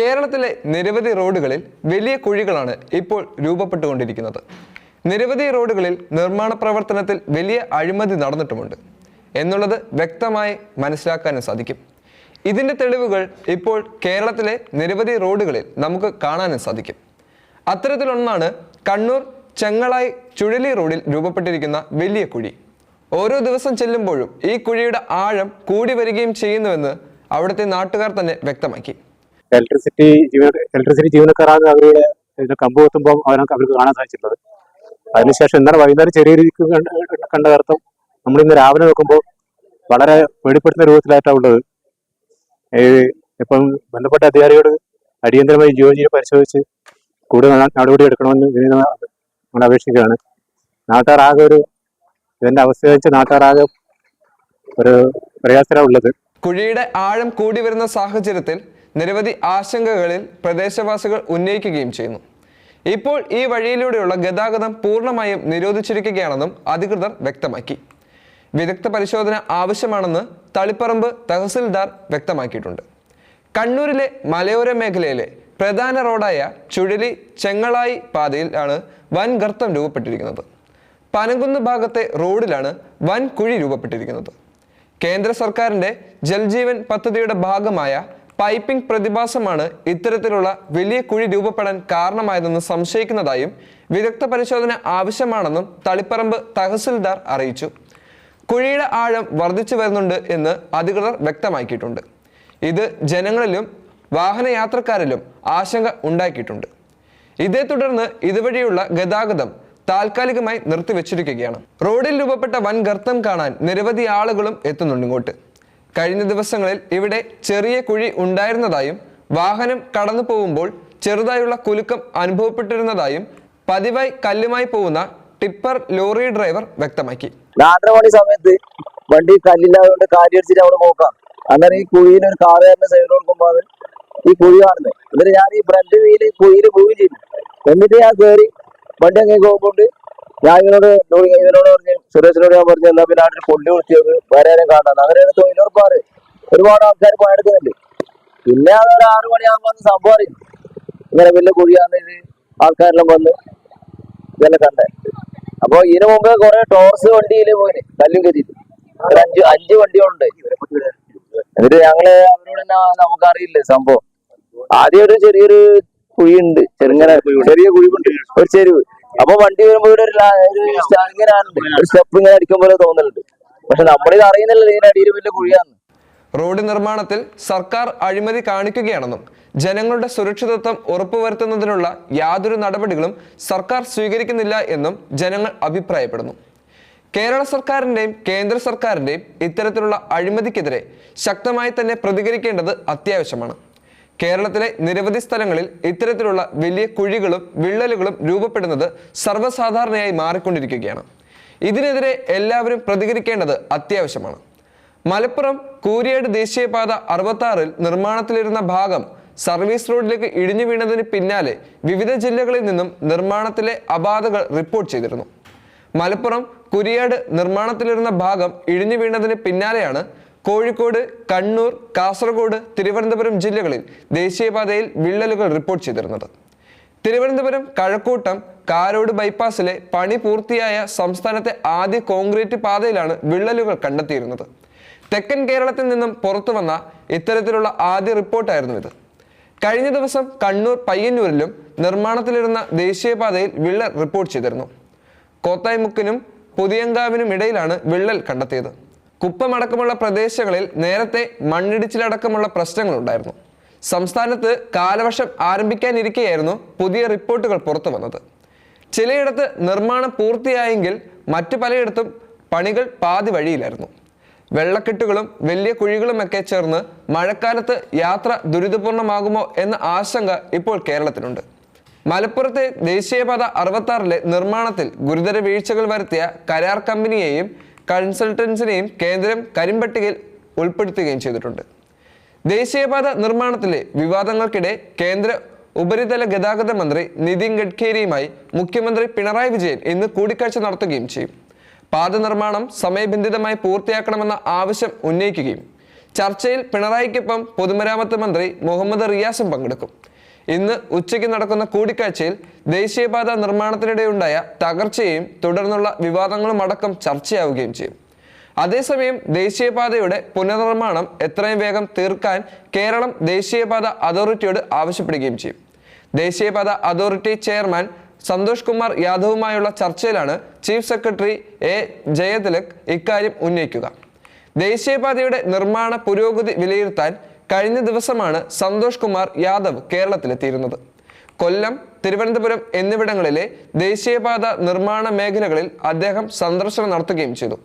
കേരളത്തിലെ നിരവധി റോഡുകളിൽ വലിയ കുഴികളാണ് ഇപ്പോൾ രൂപപ്പെട്ടുകൊണ്ടിരിക്കുന്നത്. നിരവധി റോഡുകളിൽ നിർമ്മാണ പ്രവർത്തനത്തിൽ വലിയ അഴിമതി നടന്നിട്ടുമുണ്ട്. എന്നുള്ളത് വ്യക്തമായി മനസ്സിലാക്കാനും സാധിക്കും. ഇതിന്റെ തെളിവുകൾ ഇപ്പോൾ കേരളത്തിലെ നിരവധി റോഡുകളിൽ നമുക്ക് കാണാനും സാധിക്കും. അത്തരത്തിലൊന്നാണ് കണ്ണൂർ ചെങ്ങളായി ചുഴലി റോഡിൽ രൂപപ്പെട്ടിരിക്കുന്ന വലിയ കുഴി. ഓരോ ദിവസം ചെല്ലുമ്പോഴും ഈ കുഴിയുടെ ആഴം കൂടി വരികയും ചെയ്യുന്നുവെന്ന് അവിടുത്തെ നാട്ടുകാർ തന്നെ വ്യക്തമാക്കി. ഇലക്ട്രിസിറ്റി ജീവന ഇലക്ട്രിസിറ്റി ജീവനക്കാരാണ് അവരുടെ കമ്പ് കുത്തുമ്പോൾ അവർക്ക് അവർക്ക് കാണാൻ സാധിച്ചിട്ടുള്ളത്. അതിനുശേഷം ഇന്നലെ വൈകുന്നേരം ചെറിയ രീതിക്ക് കണ്ട- അർത്ഥം നമ്മൾ ഇന്ന് രാവിലെ നോക്കുമ്പോൾ വളരെ പേടിപ്പെടുന്ന രൂപത്തിലായിട്ടാണ് ഉള്ളത്. ഇപ്പം ബന്ധപ്പെട്ട അധികാരിയോട് അടിയന്തരമായി ജിയോജിയെ പരിശോധിച്ച് കൂടുതൽ നടപടി എടുക്കണമെന്ന് വിനീതമായി നമ്മൾ അപേക്ഷിക്കുകയാണ്. നാട്ടുകാരാകെ ഒരു ഇതിന്റെ അവസ്ഥ വെച്ച് നാട്ടുകാരാകെ ഒരു പ്രയാസമാണ് ഉള്ളത്. കുഴിയുടെ ആഴം കൂടി വരുന്ന സാഹചര്യത്തിൽ നിരവധി ആശങ്കകളിൽ പ്രദേശവാസികൾ ഉന്നയിക്കുകയും ചെയ്യുന്നു. ഇപ്പോൾ ഈ വഴിയിലൂടെയുള്ള ഗതാഗതം പൂർണമായും നിരോധിച്ചിരിക്കുകയാണെന്നും അധികൃതർ വ്യക്തമാക്കി. വിദഗ്ധ പരിശോധന ആവശ്യമാണെന്ന് തളിപ്പറമ്പ് തഹസിൽദാർ വ്യക്തമാക്കിയിട്ടുണ്ട്. കണ്ണൂരിലെ മലയോര മേഖലയിലെ പ്രധാന റോഡായ ചുഴലി ചെങ്ങളായി പാതയിലാണ് വൻ ഗർത്തം രൂപപ്പെട്ടിരിക്കുന്നത്. പനങ്കുന്ന് ഭാഗത്തെ റോഡിലാണ് വൻ കുഴി രൂപപ്പെട്ടിരിക്കുന്നത്. കേന്ദ്ര സർക്കാരിന്റെ ജൽജീവൻ പദ്ധതിയുടെ ഭാഗമായ പൈപ്പിംഗ് പ്രതിഭാസമാണ് ഇത്തരത്തിലുള്ള വലിയ കുഴി രൂപപ്പെടാൻ കാരണമായതെന്ന് സംശയിക്കുന്നതായും വിദഗ്ധ പരിശോധന ആവശ്യമാണെന്നും തളിപ്പറമ്പ് തഹസിൽദാർ അറിയിച്ചു. കുഴിയുടെ ആഴം വർദ്ധിച്ചു വരുന്നുണ്ട് എന്ന് അധികൃതർ വ്യക്തമാക്കിയിട്ടുണ്ട്. ഇത് ജനങ്ങളിലും വാഹനയാത്രക്കാരിലും ആശങ്ക ഉണ്ടാക്കിയിട്ടുണ്ട്. ഇതേ തുടർന്ന് ഇതുവഴിയുള്ള ഗതാഗതം താൽക്കാലികമായി നിർത്തിവെച്ചിരിക്കുകയാണ്. റോഡിൽ രൂപപ്പെട്ട വൻ ഗർത്തം കാണാൻ നിരവധി ആളുകളും എത്തുന്നുണ്ട് ഇങ്ങോട്ട്. കഴിഞ്ഞ ദിവസങ്ങളിൽ ഇവിടെ ചെറിയ കുഴി ഉണ്ടായിരുന്നതായും വാഹനം കടന്നു പോകുമ്പോൾ ചെറുതായുള്ള കുലുക്കം അനുഭവപ്പെട്ടിരുന്നതായും പതിവായി കല്ലുമായി പോകുന്ന ടിപ്പർ ലോറി ഡ്രൈവർ വ്യക്തമാക്കി. രാത്രി സമയത്ത് വണ്ടി കല്ലില്ലാതുകൊണ്ട് കാറ്റടിച്ചിട്ട് അവിടെ നോക്കാം. അന്നേരം ഈ കുഴിയിൽ ഒരു കാറുകാരന്റെ സൈഡ് കൊടുക്കുമ്പോൾ ഈ കുഴി കാണുന്നത്. എന്നിട്ട് ഞാൻ ഈ ഫ്രണ്ട് വീൽ കുഴിയിൽ പോവുകയും ചെയ്തു. എന്നിട്ട് ഞാൻ കയറി വണ്ടി അങ്ങനെ പോകുമ്പോൾ ഞാൻ ഇവരോട് ഇവരോട് പറഞ്ഞു സുരേഷിനോട് ഞാൻ പറഞ്ഞു എന്നാ പിന്നെ അവിടെ പൊള്ളി വിളിച്ചത് വേറെ ആരും കാണാൻ അങ്ങനെയാണ് തൊഴിലുറപ്പാറ് ഒരുപാട് ആൾക്കാർ പണിയെടുക്കുന്നുണ്ട് പിന്നെ അതൊരു ആറു മണിയാകുമ്പോൾ വന്ന് സംഭവം അറിയും. ഇങ്ങനെ വലിയ കുഴിയാന്ന് ഇത് ആൾക്കാരെല്ലാം വന്ന് ഇതെല്ലാം കണ്ടേ. അപ്പൊ ഇതിനു മുമ്പ് കുറെ ടോർസ് വണ്ടിയിൽ പോയിന് കല്ലും കയറ്റിട്ട് ഒരു അഞ്ച് അഞ്ച് വണ്ടികളുണ്ട്. എന്നിട്ട് ഞങ്ങൾ അവരോട് തന്നെ നമുക്കറിയില്ല സംഭവം. ആദ്യം ഒരു ചെറിയൊരു കുഴിയുണ്ട് ചെറുങ്ങനെ ചെറിയ കുഴിവുണ്ട്. ഒരു ചെരുവ്. അപ്പൊ വണ്ടി വരുമ്പോ ഇവിടെ ഒരു ഇങ്ങനെ ഒരു സ്റ്റെപ്പ് ഇങ്ങനെ അടിക്കും പോലെ തോന്നുന്നുണ്ട് പക്ഷെ നമ്മളിത് അറിയുന്നില്ല. ഇതിന്റെ അടിയിൽ വലിയ കുഴിയാന്ന് റോഡ് നിർമ്മാണത്തിൽ സർക്കാർ അഴിമതി കാണിക്കുകയാണെന്നും ജനങ്ങളുടെ സുരക്ഷിതത്വം ഉറപ്പുവരുത്തുന്നതിനുള്ള യാതൊരു നടപടികളും സർക്കാർ സ്വീകരിക്കുന്നില്ല എന്നും ജനങ്ങൾ അഭിപ്രായപ്പെടുന്നു. കേരള സർക്കാരിന്റെയും കേന്ദ്ര സർക്കാരിന്റെയും ഇത്തരത്തിലുള്ള അഴിമതിക്കെതിരെ ശക്തമായി തന്നെ പ്രതികരിക്കേണ്ടത് അത്യാവശ്യമാണ്. കേരളത്തിലെ നിരവധി സ്ഥലങ്ങളിൽ ഇത്തരത്തിലുള്ള വലിയ കുഴികളും വിള്ളലുകളും രൂപപ്പെടുന്നത് സർവസാധാരണയായി മാറിക്കൊണ്ടിരിക്കുകയാണ്. ഇതിനെതിരെ എല്ലാവരും പ്രതികരിക്കേണ്ടത് അത്യാവശ്യമാണ്. മലപ്പുറം കൂരിയാട് ദേശീയപാത അറുപത്തി ആറിൽ നിർമ്മാണത്തിലിരുന്ന ഭാഗം സർവീസ് റോഡിലേക്ക് ഇടിഞ്ഞു വീണതിന് പിന്നാലെ വിവിധ ജില്ലകളിൽ നിന്നും നിർമ്മാണത്തിലെ അപാധകൾ റിപ്പോർട്ട് ചെയ്തിരുന്നു. മലപ്പുറം കുരിയാട് നിർമ്മാണത്തിലിരുന്ന ഭാഗം ഇടിഞ്ഞു വീണതിന് പിന്നാലെയാണ് കോഴിക്കോട് കണ്ണൂർ കാസർഗോഡ് തിരുവനന്തപുരം ജില്ലകളിൽ ദേശീയപാതയിൽ വിള്ളലുകൾ റിപ്പോർട്ട് ചെയ്തിരുന്നത്. തിരുവനന്തപുരം കഴക്കൂട്ടം കാരോട് ബൈപ്പാസിലെ പണി പൂർത്തിയായ സംസ്ഥാനത്തെ ആദ്യ കോൺക്രീറ്റ് പാതയിലാണ് വിള്ളലുകൾ കണ്ടെത്തിയിരുന്നത്. തെക്കൻ കേരളത്തിൽ നിന്നും പുറത്തു വന്ന ഇത്തരത്തിലുള്ള ആദ്യ റിപ്പോർട്ടായിരുന്നു ഇത്. കഴിഞ്ഞ ദിവസം കണ്ണൂർ പയ്യന്നൂരിലും നിർമ്മാണത്തിലിരുന്ന ദേശീയപാതയിൽ വിള്ളൽ റിപ്പോർട്ട് ചെയ്തിരുന്നു. കോത്തായ്മുക്കിനും പുതിയങ്കാവിനും ഇടയിലാണ് വിള്ളൽ കണ്ടെത്തിയത്. കുപ്പമടക്കമുള്ള പ്രദേശങ്ങളിൽ നേരത്തെ മണ്ണിടിച്ചിലടക്കമുള്ള പ്രശ്നങ്ങളുണ്ടായിരുന്നു സംസ്ഥാനത്ത് കാലവർഷം ആരംഭിക്കാനിരിക്കെയായിരുന്നു പുതിയ റിപ്പോർട്ടുകൾ പുറത്തു വന്നത്. ചിലയിടത്ത് നിർമ്മാണം പൂർത്തിയായെങ്കിൽ മറ്റു പലയിടത്തും പണികൾ പാതി വഴിയിലായിരുന്നു. വെള്ളക്കെട്ടുകളും വലിയ കുഴികളുമൊക്കെ ചേർന്ന് മഴക്കാലത്ത് യാത്ര ദുരിതപൂർണമാകുമോ എന്ന ആശങ്ക ഇപ്പോൾ കേരളത്തിനുണ്ട് മലപ്പുറത്തെ ദേശീയപാത അറുപത്താറിലെ നിർമ്മാണത്തിൽ ഗുരുതര വീഴ്ചകൾ വരുത്തിയ കരാർ കമ്പനിയെയും കൺസൾട്ടൻസിനെയും കേന്ദ്രം കരിമ്പട്ടികയിൽ ഉൾപ്പെടുത്തുകയും ചെയ്തിട്ടുണ്ട്. ദേശീയപാത നിർമ്മാണത്തിലെ വിവാദങ്ങൾക്കിടെ കേന്ദ്ര ഉപരിതല ഗതാഗത മന്ത്രി നിതിൻ ഗഡ്കരിയുമായി മുഖ്യമന്ത്രി പിണറായി വിജയൻ ഇന്ന് കൂടിക്കാഴ്ച നടത്തുകയും ചെയ്യും. പാത നിർമ്മാണം സമയബന്ധിതമായി പൂർത്തിയാക്കണമെന്ന ആവശ്യം ഉന്നയിക്കുകയും. ചർച്ചയിൽ പിണറായിക്കൊപ്പം പൊതുമരാമത്ത് മന്ത്രി മുഹമ്മദ് റിയാസും പങ്കെടുക്കും. ഇന്ന് ഉച്ചയ്ക്ക് നടക്കുന്ന കൂടിക്കാഴ്ചയിൽ ദേശീയപാത നിർമ്മാണത്തിനിടെയുണ്ടായ തകർച്ചയും തുടർന്നുള്ള വിവാദങ്ങളും അടക്കം ചർച്ചയാവുകയും ചെയ്യും. അതേസമയം ദേശീയപാതയുടെ പുനർനിർമ്മാണം എത്രയും വേഗം തീർക്കാൻ കേരളം ദേശീയപാത അതോറിറ്റിയോട് ആവശ്യപ്പെടുകയും ചെയ്യും. ദേശീയപാത അതോറിറ്റി ചെയർമാൻ സന്തോഷ് കുമാർ യാദവുമായുള്ള ചർച്ചയിലാണ് ചീഫ് സെക്രട്ടറി എ ജയതിലക് ഇക്കാര്യം ഉന്നയിക്കുക. ദേശീയപാതയുടെ നിർമ്മാണ പുരോഗതി വിലയിരുത്താൻ കഴിഞ്ഞ ദിവസമാണ് സന്തോഷ് കുമാർ യാദവ് കേരളത്തിലെത്തിയിരുന്നത്. കൊല്ലം തിരുവനന്തപുരം എന്നിവിടങ്ങളിലെ ദേശീയപാത നിർമ്മാണ മേഖലകളിൽ അദ്ദേഹം സന്ദർശനം നടത്തുകയും ചെയ്തു.